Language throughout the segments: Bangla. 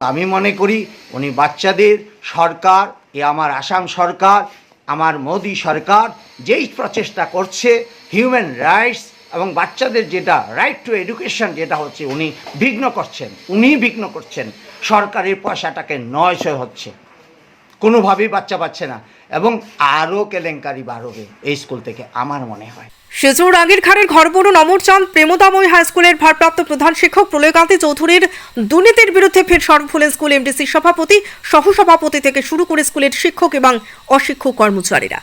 আমি মনে করি উনি বাচ্চাদের সরকার, এ আমার আসাম সরকার, আমার মোদি সরকার, যেই প্রচেষ্টা করছে হিউম্যান রাইটস এবং বাচ্চাদের যেটা রাইট টু এডুকেশন যেটা হচ্ছে, উনি বিঘ্ন করছেন, উনি বিঘ্ন করছেন। সরকারের পয়সাটাকে নয়শো হচ্ছে। কোনোভাবেই বাচ্চা পাচ্ছে না। এবং আরও কেলেঙ্কারি বাড়বে এই স্কুল থেকে আমার মনে হয়। সেজুর আগের খানের ঘরবরুণ অমরচাঁদ প্রেমদাময় হাই স্কুলের ভারপ্রাপ্ত প্রধান শিক্ষক প্রলয়কান্তি চৌধুরীর দুর্নীতির বিরুদ্ধে ফের সর্বফুলেন স্কুল এমডিসি সভাপতি, সহসভাপতি থেকে শুরু করে স্কুলের শিক্ষক এবং অশিক্ষক কর্মচারীরা।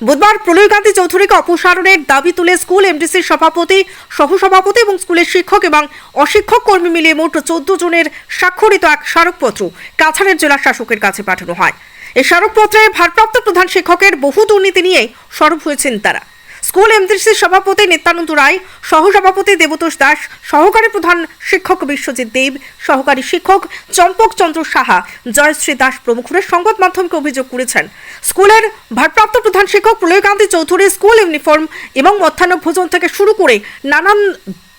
বুধবার প্রলয়কান্তি চৌধুরীকে অপসারণের দাবি তুলে স্কুল এমডিসির সভাপতি, সহসভাপতি এবং স্কুলের শিক্ষক এবং অশিক্ষক কর্মী মিলিয়ে মোট চোদ্দ জনের স্বাক্ষরিত এক স্মারকপত্র কাছাড়ের জেলা শাসকের কাছে পাঠানো হয়। এই স্মারকপত্রে ভারপ্রাপ্ত প্রধান শিক্ষকের বহু দুর্নীতি নিয়ে সরব হয়েছেন তারা। স্কুল এমডিসির সভাপতি নিত্যানন্দ রায়, সহসভাপতি দেবতোষ দাস, সহকারী প্রধান শিক্ষক বিশ্বজিৎ দেব, সহকারী শিক্ষক চম্পক চন্দ্র সাহা, জয়শ্রী দাস প্রমুখরা সংবাদ মাধ্যমকে অভিযোগ করেছেন। স্কুলের ভারপ্রাপ্ত প্রধান শিক্ষক প্রলয়কান্তি চৌধুরী স্কুল ইউনিফর্ম এবং মধ্যাহ্ন ভোজন থেকে শুরু করে নানান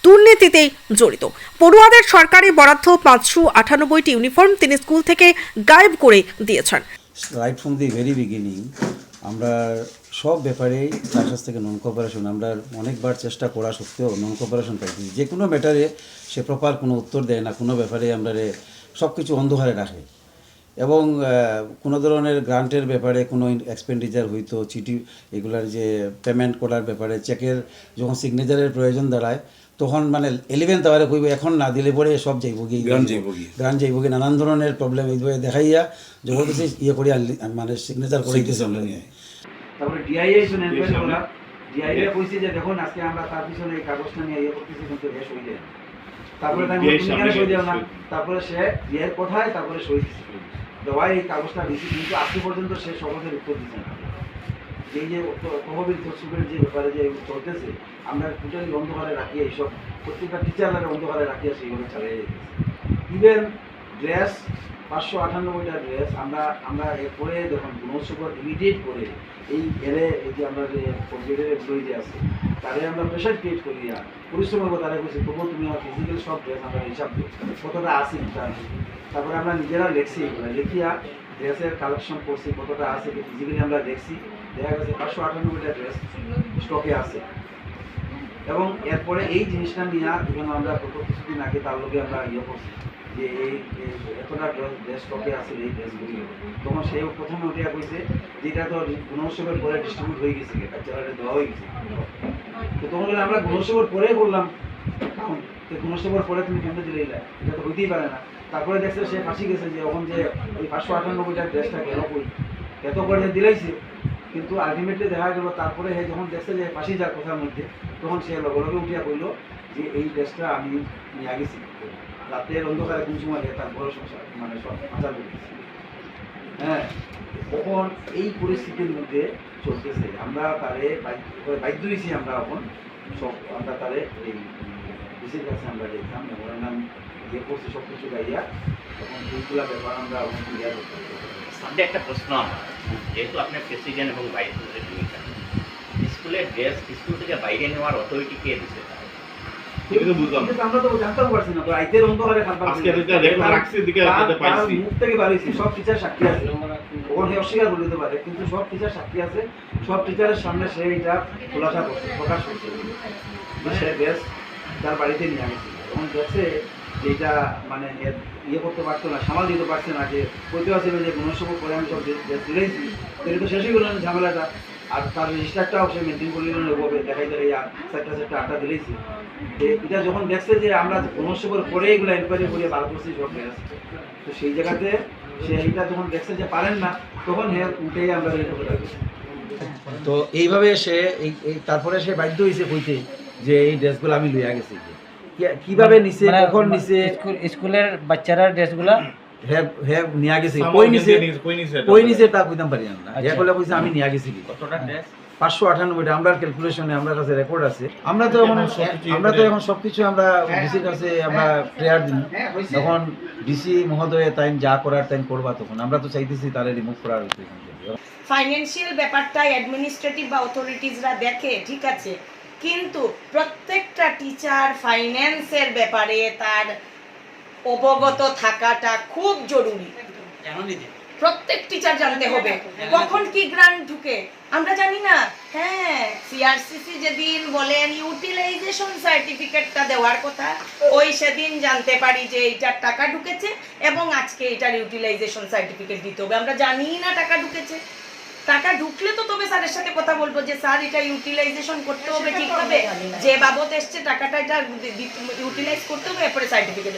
দুর্নীতিতে জড়িত। পড়ুয়াদের সরকারি বরাদ্দ পাঁচশো আটানব্বইটি ইউনিফর্ম তিনি স্কুল থেকে গায়েব করে দিয়েছেন। Right from the very beginning আমরা সব ব্যাপারেই তার কাছ থেকে নন কোঅপারেশন আমরা অনেকবার চেষ্টা করা সত্ত্বেও নন কোঅপারেশন পাইছি যে কোনো ম্যাটারে সে প্রপার কোনো উত্তর দেয় না, কোনো ব্যাপারে আমরা সব কিছু অন্ধকারে রাখে। এবং কোনো ধরনের গ্রান্টের ব্যাপারে কোনো এক্সপেন্ডিচার হইতো, চিঠি, এগুলার যে পেমেন্ট করার ব্যাপারে চেকের যখন সিগনেচারের প্রয়োজন দাঁড়ায় তখন মানে এলিভেন্থ আওয়ারে কইব এখন না দিলে পরে সব যাইব গিয়ে। গ্রান্ট যাইব গিয়ে। নানান ধরনের প্রবলেম এইভাবে দেখাইয়া জবরদস্তি ইয়ে করে মানে সিগনেচার আমরা নিয়ে তারপরে ডিআইএ শুনে এনকোয়ারি ডিআইএ কইছে যে দেখুন আজকে আমরা তার পিছনে এই কাগজটা নিয়ে ইয়ে করতেছি কিন্তু রেশ হয়ে যায় তারপরে তাই কেন সই না তারপরে সে কথায় তারপরে সই এই কাগজটা দিছি কিন্তু আজকে পর্যন্ত সে সকলের উত্তর দিচ্ছে না। যে এই যে তহবিল যে ব্যাপারে যে চলতেছে আমরা টোটালি অন্ধকারে রাখি এইসব প্রত্যেকটা টিচাররা অন্ধকারে রাখিয়া সেইভাবে চালিয়ে যেতেছে ইভেন ড্রেস পাঁচশো আটানব্বইটা ড্রেস আমরা আমরা এরপরে দেখুন গুণোৎসবর ইমিডিয়েট করে এই এরে এই যে আমরা যে কম্পিউটারের এমপ্লয়ি যে আছে, তারে আমরা প্রেশার ক্রিয়েট করিয়া পরিশ্রম করব তারা বলছি তবু তুমি আমার ফিজিক্যাল সব ড্রেস আমরা হিসাব কতটা তার তারপরে আমরা নিজেরা লেখছি এগুলো লিখিয়া ড্রেসের কালেকশন করছি, কতটা আছে ফিজিক্যালি আমরা দেখছি। দেখা গেছে পাঁচশো আটানব্বইটা ড্রেস স্টকে আছে। এবং এরপরে এই জিনিসটা নিয়ে যখন আমরা গত কিছুদিন আগে তার লোকে আমরা ইয়ে করছি, যে এই এতটা ড্রেস স্টকে আছে এই ড্রেসগুলি তখন সে প্রথমে উঠিয়া কইছে, যে এটা তো গুণোৎসবের পরে ডিস্ট্রিবিউট হয়ে গেছে বাচ্চারা দেওয়া হয়ে গেছে। তো তখন বলে আমরা গুণোৎসবের পরে কারণ তো গুণোৎসবের পরে তুমি কেন দিলে এটা? তো হইতেই পারে না। তারপরে দেখছে সে ফাঁসি গেছে যে, এখন যে ওই পাঁচশো আটানব্বইটা ড্রেসটা গেল কই এত করে দিলাইছে কিন্তু আলটিমেটলি দেখা গেল তারপরে হে যখন দেখছে যে ফাঁসি যার কথার মধ্যে তখন সে লগে লগে উঠিয়া কইল যে এই ড্রেসটা আমি নিয়ে গেছি রাতের অন্ধকারে কোন সময় তার বড় সংসার মানে পাচার করে হ্যাঁ তখন এই পরিস্থিতির মধ্যে চলতেছে আমরা তারে বাধ্য হয়েছি আমরা এখন সব আমরা তারে এই ডিসির কাছে আমরা দেখলাম ওনার নাম ইয়ে করছি সব কিছু গাইয়া তখন এইগুলা ব্যাপার আমরা ক্লিয়ার করতে সামনে একটা প্রশ্ন আমার। যেহেতু আপনার প্রেসিডেন্ট এবং ভাইস প্রেসিডেন্ট ভূমিকা স্কুলের ড্রেস স্কুল থেকে বাইরে নেওয়ার অথরিটি কে দিছে? তার? এটা তো বুঝলাম। না। কিন্তু আমরা তো জানতেও পারছি না তো অন্ধকারে খাবার আজকে এটা রেকর্ড রাখছি দিকে এটা পাইছি। মুখ থেকে বাড়িয়েছি সব টিচার সাক্ষী আছে। ওখানে অস্বীকার করে দিতে পারে কিন্তু সব টিচার সাক্ষী আছে। সব টিচারের সামনে সে এটা খোলাসা করছে প্রকাশ করছে। সে বেশ তার বাড়িতে নিয়ে গেছে দেখছে যে এটা মানে ইয়ে করতে পারতো না, সামাল দিতে পারছে না, যে কইতে পারছে যে গুণসব করে আমি সব ড্রেস দিলেইছি তো এটা শেষই করলেন ঝামেলাটা। আর তার রেজিস্টারটাও সে মেনটেন করে নিলেন ওভাবে, দেখাই আর সেক্টর সেক্টর আটটা দিলেইছি যে এটা যখন দেখছে যে আমরা গুণসবের পরে এগুলো এনকোয়ারি করে বার করছি, সব ড্রেস তো সেই জায়গাতে সে এইটা যখন দেখছে যে পারেন না, তখন হে উঠেই আমরা করে তো এইভাবে সে তারপরে সে বাধ্য হয়েছে কইতে। যে এই ড্রেসগুলো আমি লইয়া গেছি। কীভাবে নিছে মানে কখন নিছে? স্কুলের বাচ্চারা ড্রেসগুলা হে হে নিয়া গেছে। কই নিছে? কই নিছে কই নিছে তা কইতাম পারি না হে আচ্ছা। কইছে আমি নিয়া গেছি। কতটা ড্রেস? পাঁচশো আটানব্বইটা আমরা ক্যালকুলেশনে আমরা কাছে রেকর্ড আছে। আমরা তো এখন আমরা তো এখানে- এখন সবকিছু আমরা ডিসির কাছে আমরা প্রেয়ার দিই। তখন ডিসি মহোদয় তাই যা করার তাই করবা তখন। আমরা তো চাইতেছি তারে রিমুভ করার। ফাইন্যান্সিয়াল ব্যাপারটা অ্যাডমিনিস্ট্রেটিভ বা অথরিটিসরা দেখে ঠিক আছে? কিন্তু প্রত্যেকটা টিচার ফাইন্যান্সের ব্যাপারে তার অবগত থাকাটা খুব জরুরি। প্রত্যেক টিচার জানতে হবে কখন কি গ্রান্ট ঢুকে? আমরা জানি না। হ্যাঁ সিআরসিসি যেদিন বলেন ইউটিলাইজেশন সার্টিফিকেটটা দেওয়ার কথা ওই সেদিন জানতে পারি যে এইটার টাকা ঢুকেছে এবং আজকে এটার ইউটিলাইজেশন সার্টিফিকেট দিতে হবে। আমরা জানি না টাকা ঢুকেছে। টাকা ঢুকলে তো তবে স্যারের সাথে কথা বলব যে স্যার এটা ইউটিলাইজেশন করতে হবে ঠিকভাবে। যে বাবদ এসছে টাকাটা এটা ইউটিলাইজ করতে হবে এরপরে সার্টিফিকেট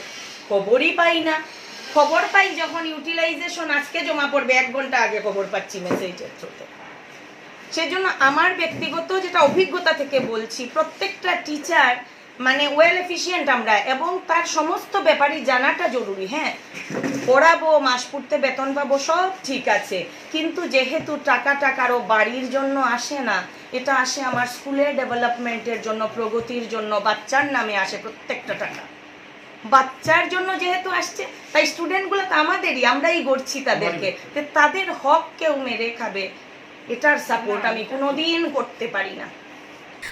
খবরই পাই না। খবর পাই যখন ইউটিলাইজেশন আজকে জমা পড়বে এক ঘণ্টা আগে খবর পাচ্ছি মেসেজের থ্রুতে সেজন্য আমার ব্যক্তিগত যেটা অভিজ্ঞতা থেকে বলছি প্রত্যেকটা টিচার মানে ওয়েল এফিশিয়েন্ট আমরা এবং তার সমস্ত ব্যাপারই জানাটা জরুরি হ্যাঁ? পড়াবো মাস পড়তে বেতন পাবো সব ঠিক আছে। কিন্তু যেহেতু টাকাটা কারও বাড়ির জন্য আসে না এটা আসে আমার স্কুলের ডেভেলপমেন্টের জন্য প্রগতির জন্য বাচ্চার নামে আসে প্রত্যেকটা টাকা। বাচ্চার জন্য যেহেতু আসছে তাই স্টুডেন্টগুলো তো আমাদেরই আমরাই গড়ছি তাদেরকে। তো তাদের হক কেউ মেরে খাবে এটার সাপোর্ট আমি কোনোদিন করতে পারি না।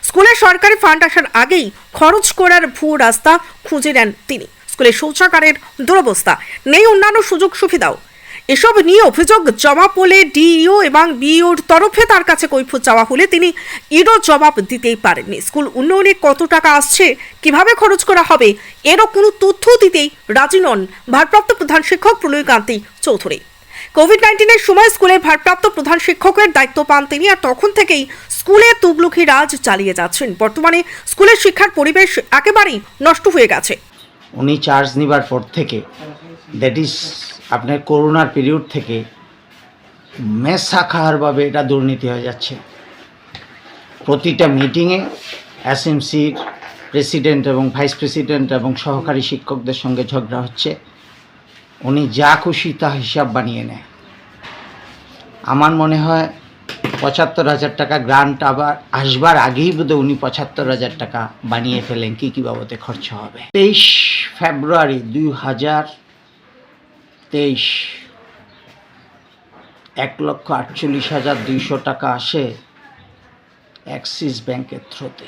স্কুলের সরকারি ফান্ড আসার আগেই খরচ করার ভূ রাস্তা খুঁজে নেন তিনি। স্কুলে শৌচাগারের দুরবস্থা, নেই অন্যান্য সুযোগ সুবিধাও। এসব নিয়ে অভিযোগ জমা পড়লে ডিইও এবং বিইওর তরফে তার কাছে কৈফত চাওয়া হলে তিনি এরও জবাব দিতেই পারেননি। স্কুল উন্নয়নে কত টাকা আসছে, কীভাবে খরচ করা হবে, এরও কোনো তথ্য দিতেই রাজি নন ভারপ্রাপ্ত প্রধান শিক্ষক প্রলয়কান্তি চৌধুরী। কোভিড নাইন্টিনের সময় স্কুলের ভারপ্রাপ্ত প্রধান শিক্ষকের দায়িত্ব পান তিনি আর তখন থেকেই স্কুলে তুগলুকি রাজ চালিয়ে যাচ্ছেন। বর্তমানে স্কুলের শিক্ষার পরিবেশ একেবারেই নষ্ট হয়ে গেছে। উনি চার্জ নেবার পর থেকে দ্যাট ইজ আপনার করোনার পিরিয়ড থেকে মেসা খাওয়ারভাবে এটা দুর্নীতি হয়ে যাচ্ছে। প্রতিটা মিটিংয়ে এসএমসির প্রেসিডেন্ট এবং ভাইস প্রেসিডেন্ট এবং সহকারী শিক্ষকদের সঙ্গে ঝগড়া হচ্ছে। উনি যা খুশি তা হিসাব বানিয়ে নেয়। আমার মনে হয় পঁচাত্তর হাজার টাকা গ্রান্ট আবার আসবার আগেই বোধহয় উনি পঁচাত্তর হাজার টাকা বানিয়ে ফেলেন কী কী বাবদে খরচ হবে। তেইশ ফেব্রুয়ারি দুই হাজার তেইশ, এক লক্ষ আটচল্লিশ হাজার দুইশো টাকা আসে অ্যাক্সিস ব্যাংকের থ্রোতে।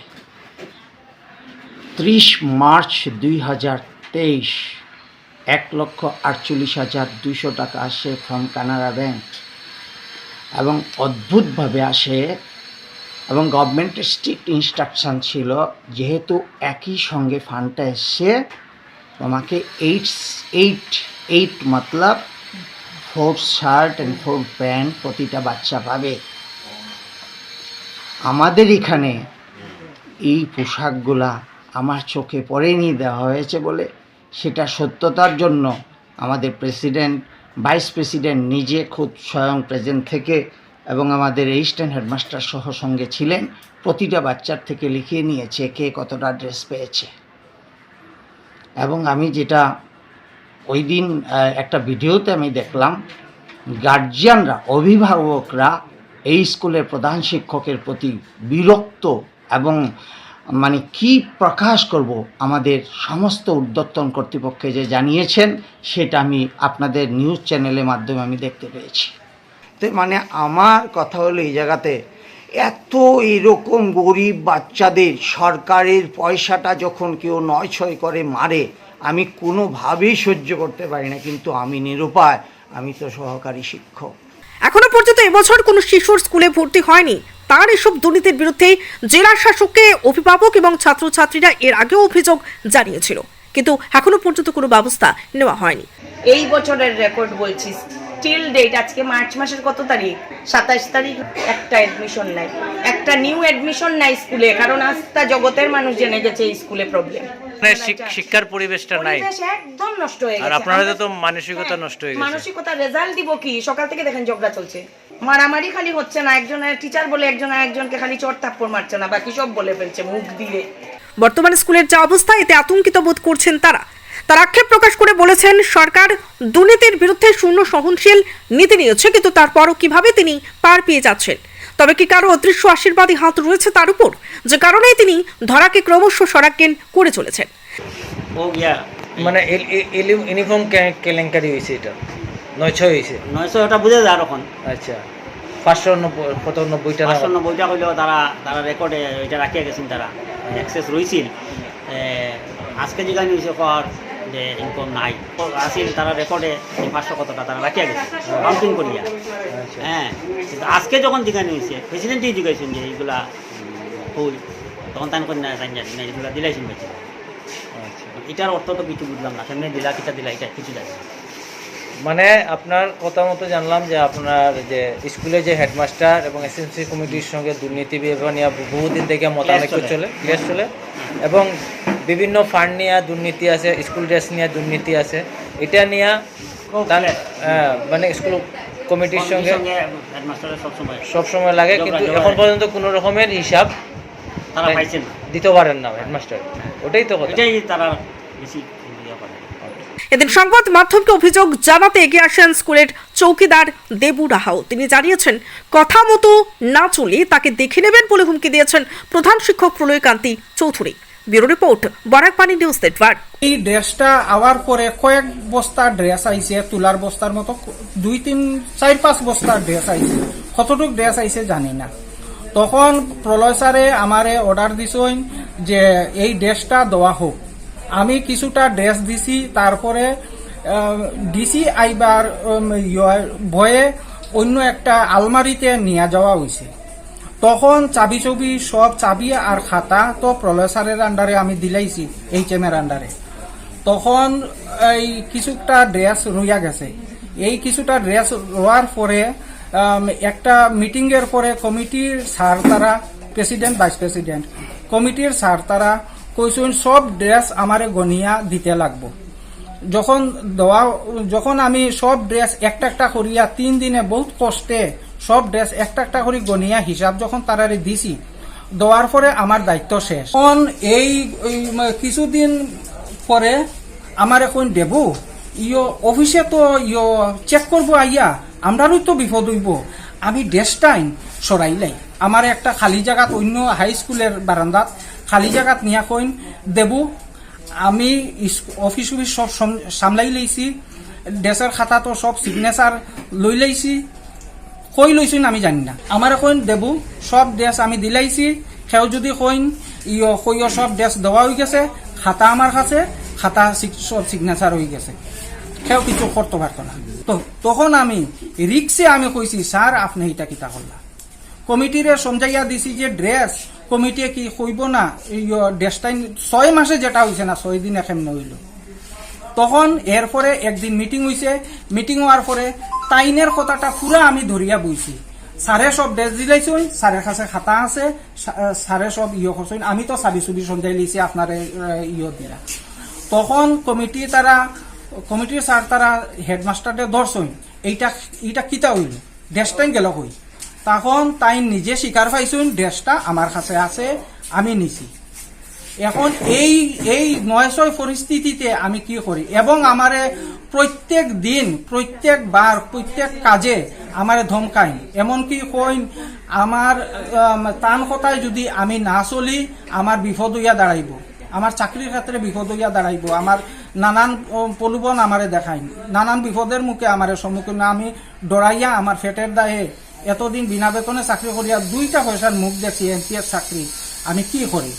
ত্রিশ মার্চ দুই হাজার তেইশ এক লক্ষ আটচল্লিশ হাজার দুইশো টাকা আসে ফ্রম কানাড়া ব্যাংক এবং অদ্ভুতভাবে আসে এবং গভর্নমেন্টের স্ট্রিক্ট ইনস্ট্রাকশান ছিল, যেহেতু একই সঙ্গে ফান্ডটা এসছে, তোমাকে eight eight eight Matlab four shirt and four pant প্রতিটা বাচ্চা পাবে। আমাদের এখানে এই পোশাকগুলা আমার চোখে পড়েনি, দেওয়া হয়েছে বলে সেটা সত্যতার জন্য আমাদের প্রেসিডেন্ট, ভাইস প্রেসিডেন্ট নিজে খুব স্বয়ং প্রেজেন্ট থেকে এবং আমাদের রেজিস্ট্যান্ট হেডমাস্টার সহ সঙ্গে ছিলেন, প্রতিটা বাচ্চার থেকে লিখিয়ে নিয়েছে কে কতটা ড্রেস পেয়েছে। এবং আমি যেটা ওই দিন একটা ভিডিওতে আমি দেখলাম, গার্জিয়ানরা, অভিভাবকরা এই স্কুলের প্রধান শিক্ষকের প্রতি বিরক্ত এবং মানে কি প্রকাশ করব আমাদের সমস্ত উদ্যতন কর্তৃপক্ষে যে জানিয়েছেন সেটা আমি আপনাদের নিউজ চ্যানেলের মাধ্যমে আমি দেখতে পেয়েছি। তো মানে আমার কথা হলো এই জায়গাতে এত এরকম গরিব বাচ্চাদের সরকারের পয়সাটা যখন কেউ নয় ছয় করে মারে আমি কোনোভাবেই সহ্য করতে পারি না কিন্তু আমি নিরুপায় আমি তো সহকারী শিক্ষক। এখনও পর্যন্ত এবছর কোনো শিশুর স্কুলে ভর্তি হয়নি। তার এসব দুর্নীতির বিরুদ্ধে জেলা শাসককে অভিভাবক এবং ছাত্রছাত্রীরা এর আগেও অভিযোগ জানিয়েছিল। কিন্তু এখনও পর্যন্ত কোনো ব্যবস্থা নেওয়া হয়নি। এই বছরের রেকর্ড বলছি স্টিল ডেট আজকে মার্চ মাসের কত তারিখ? সাতাশ তারিখ। একটা অ্যাডমিশন নাই। একটা নিউ অ্যাডমিশন নাই স্কুলে কারণ আস্তা জগতের মানুষ জেনে গেছে এই স্কুলে প্রবলেম মানে শিক্ষার পরিবেশটা নাই। একদম নষ্ট হয়ে আর গেছে। আপনাদের আমরা- তো মানসিকতা হ্যাঁ, নষ্ট হয়ে গেছে। মানসিকতা রেজাল্ট দিব কি? সকাল থেকে দেখেন ঝগড়া চলছে। মারামারি খালি হচ্ছে না একজন টিচার বলে একজন একজনকে খালি চট থাপ্পড় মারছে না বাকি সব বলে ফেলছে মুখ দিয়ে। বর্তমানে স্কুলের যা অবস্থা এতে আতঙ্কিত বোধ করছেন তারা। তার আক্ষেপ প্রকাশ করে বলেছেন সরকার দুর্নীতির বিরুদ্ধে শূন্য সহনশীল নীতি নিয়েছে কিন্তু তারপরও কীভাবে তিনি পার পেয়ে যাচ্ছেন? তবে কি কারও অদৃশ্য আশীর্বাদী হাত রয়েছে তার উপর? যে কারণেই তিনি ধরাকে ক্রমশ সরাজ্ঞান করে চলেছেন। ও গিয়া মানে এল- এ- এলি- ইউনিফর্ম কেলেঙ্কারি হয়েছে এটা? নয়শ হয়েছে? নয়শো ওটা বুঝে যায় এখন আচ্ছা। পাঁচশো নব্বই কত নব্বইটা পাঁচশো নব্বইটা করলেও তারা তারা রেকর্ডে এটা রাখিয়া গেছেন তারা। অ্যাক্সেস রয়েছিল এ, আজকে যেখানে হয়েছে কর যে ইনকম নাই। আসিল তারা রেকর্ডে পাঁচশো কতটা তারা রাখিয়া গেছে। কাউন্টিং করিয়া। হ্যাঁ। কিন্তু আজকে যখন জিজ্ঞাসা হয়েছে প্রেসিডেন্টই জিজ্ঞাসেন যে এইগুলা ভুল। তখন তাই করি না জানি জানি না এগুলা দিলাইছেন বেশি এটার অর্থ তো কিছু বুঝলাম না। কেমনি দিলা কিটা দিলা এটা কিছু জানি না। মানে আপনার কথা মতো জানলাম যে আপনার যে স্কুলে যে হেডমাস্টার এবং এসএমসি কমিটির সঙ্গে দুর্নীতি বিভাগ নিয়ে বহুদিন থেকে মতানৈক্য চলে। ক্লিয়ার চলে। এবং বিভিন্ন ফান্ড নিয়ে দুর্নীতি আছে স্কুল ড্রেস নিয়ে দুর্নীতি আছে। এটা নিয়ে হ্যাঁ, মানে স্কুল কমিটির সঙ্গে সবসময় লাগে কিন্তু এখন পর্যন্ত কোনো রকমের হিসাব দিতে পারেন না হেডমাস্টার। ওটাই তো কথা। তারা বেশি এদিন সংবাদ মাধ্যমকে অভিযোগ জানাতে এগিয়ে আসেন স্কুলের চৌকিদার দেবু রাহাও। তিনি জানিয়েছেন, কথা মতো না চলে তাকে দেখে নেবেন বলে হুমকি দিয়েছেন প্রধান শিক্ষক Pralaykanti Chowdhury. Bureau report, Barakpani news network. এই ড্রেসটা আওয়ার পরে কয়েক বস্তা ড্রেস আইছে, তুলার বস্তার মতো, দুই তিন, চার পাঁচ বস্তার ড্রেস আইছে। কতটুক ড্রেস আইছে জানি না। তখন প্রলয় স্যারে আমারে অর্ডার দিছেন যে এই ড্রেসটা দেওয়া হোক। আমি কিছুটা ড্রেস দিছি, তারপরে ডিসি আইবার ভয়ে অন্য একটা আলমারিতে নিয়ে যাওয়া হয়েছে তখন চাবি চবি সব চাবি আর খাতা তো প্রলয় স্যারের আন্ডারে আমি দিলাইছি এইচ এম এর আন্ডারে। তখন এই কিছুটা ড্রেস রইয়া গেছে। এই কিছুটা ড্রেস রোয়ার পরে একটা মিটিংয়ের পরে কমিটির স্যার তারা, প্রেসিডেন্ট, ভাইস প্রেসিডেন্ট, কমিটির স্যার তারা কইসুন সব ড্রেস আমারে গনিয়া দিতে লাগবো। যখন দেওয়া যখন আমি সব ড্রেস একটা একটা করিয়া তিন দিনে বহুত কষ্টে সব ড্রেস একটা একটা করে গনিয়া হিসাব যখন তারারে দিছি দেওয়ার পরে আমার দায়িত্ব শেষ। তখন এই কিছুদিন পরে আমার এখন দেব, ইয়ো অফিসে তো ইয়ো চেক করব আইয়া আমরারই তো বিপদ হইব। আমি ড্রেসটাই সরাইলাই আমার একটা খালি জায়গাত অন্য হাই স্কুলের বারান্দাত খালি জায়গাত নিয়া কইন, দেবু, আমি অফিস অফিস সব সামলাই লইছি, ড্রেসের খাতা তো সব সিগনেচার লই লাইছি, কই লইছিন আমি জানি না। আমার কইন, দেবু, সব ড্রেস আমি দিলাইছি সেও যদি কইন, ইয় কইও সব ড্রেস দেওয়া হয়ে গেছে, খাতা আমার কাছে খাতা সব সিগনেচার হয়ে গেছে। সেও কিছু করতে পারতো না। তো তখন আমি রিক্সে আমি কইছি, স্যার, আপনি এটা কিতা করলা? কমিটিরে সমঝাইয়া দিছি যে, ড্রেস কমিটি কি কইব না? ড্রেসটাই ছয় মাসে যেটা হইছে না, ছয় দিন একেমনে হইল তখন এরপরে একদিন মিটিং হইছে মিটিং হওয়ার পরে তাইনের কথাটা পুরা আমি ধরিয়া বইছি। স্যারে সব ড্রেস দিলাইছই স্যারের কাছে খাতা আছে স্যারে সব ইয়ে করছেন আমি তো চাবি চুবি সঞ্জাই লিছি আপনার ইয়ে দিয়া। তখন কমিটি তারা কমিটির স্যার তারা হেডমাস্টারে ধরছই এইটা এইটা কিতা হইল? ড্রেসটাই গেল কই তখন তাই নিজে স্বীকার পাইছুন ড্রেসটা আমার কাছে আছে আমি নিছি। এখন এই এই নয় পরিস্থিতিতে আমি কি করি? এবং আমারে প্রত্যেক দিন প্রত্যেক বার প্রত্যেক কাজে আমারে ধমকাই। এমনকি কইন আমার আম, তান কথায় যদি আমি না চলি আমার বিপদ হইয়া দাঁড়াইব। আমার চাকরির ক্ষেত্রে বিপদ হইয়া দাঁড়াইব। আমার নানান প্রলোভন আমারে দেখাই। নানান বিপদের মুখে আমারে সম্মুখীন আমি ডরাইয়া আমার ফেটের দায়ে এতদিন বিনা বেতনে চাকরি করিয়া দুইটা পয়সার মুখ দেখছি এনপিএস চাকরি। আমি কি করি?